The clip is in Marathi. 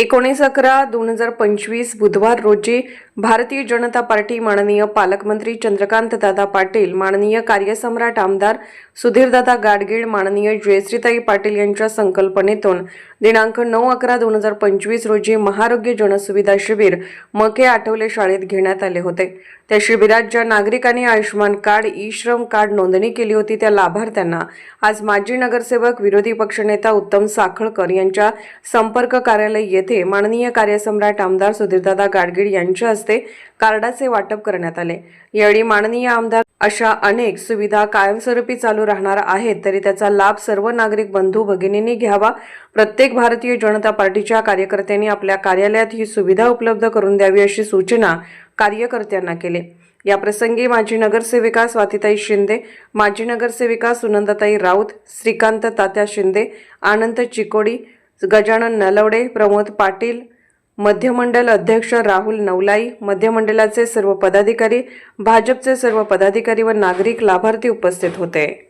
एकोणीस अकरा दोन हजार पंचवीस बुधवार रोजी भारतीय जनता पार्टी माननीय पालकमंत्री चंद्रकांतदादा पाटील माननीय कार्यसम्राट आमदार सुधीरदादा गाडगीळ माननीय जयश्रीताई पाटील यांच्या संकल्पनेतून दिनांक नऊ अकरा दोन हजार पंचवीस रोजी महारोग्य जनसुविधा शिबिर मके आठवले शाळेत घेण्यात आले होते. त्या शिबिरात ज्या नागरिकांनी Ayushman card e Shram card नोंदणी केली होती त्या लाभार्थ्यांना आज माजी नगरसेवक विरोधी पक्षनेता उत्तम साखळकर यांच्या संपर्क कार्यालय येथे माननीय कार्यसम्राट आमदार सुधीरदादा गाडगीळ यांच्या हस्ते कार्डाचे वाटप करण्यात आले. यावेळी माननीय आमदार अशा अनेक सुविधा कायमस्वरूपी चालू राहणार आहेत तरी त्याचा लाभ सर्व नागरिक बंधू भगिनींनी घ्यावा. प्रत्येक भारतीय जनता पार्टीच्या कार्यकर्त्यांनी आपल्या कार्यालयात ही सुविधा उपलब्ध करून द्यावी अशी सूचना कार्यकर्त्यांना केली. या प्रसंगी माजी नगरसेविका स्वातिताई शिंदे माजी नगरसेविका सुनंदाताई राऊत श्रीकांत तात्या शिंदे आनंद चिकोडी गजानन नलवडे प्रमोद पाटील मध्यमंडल अध्यक्ष राहुल नवलाई मध्यमंडलाचे सर्व पदाधिकारी भाजपचे सर्व पदाधिकारी व नागरिक लाभार्थी उपस्थित होते.